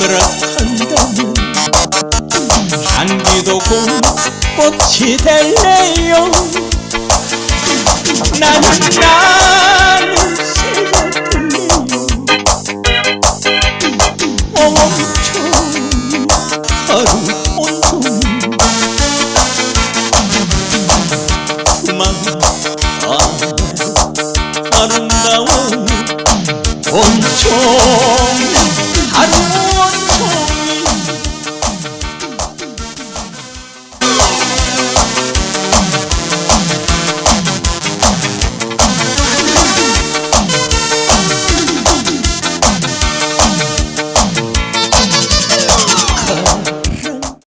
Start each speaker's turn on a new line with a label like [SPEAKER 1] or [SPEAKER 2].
[SPEAKER 1] 그릇한다면 향기도 꽃이 될래요. 나는 나는 새가 들려요. 엄청 하루 온통 그만 아름다운 온통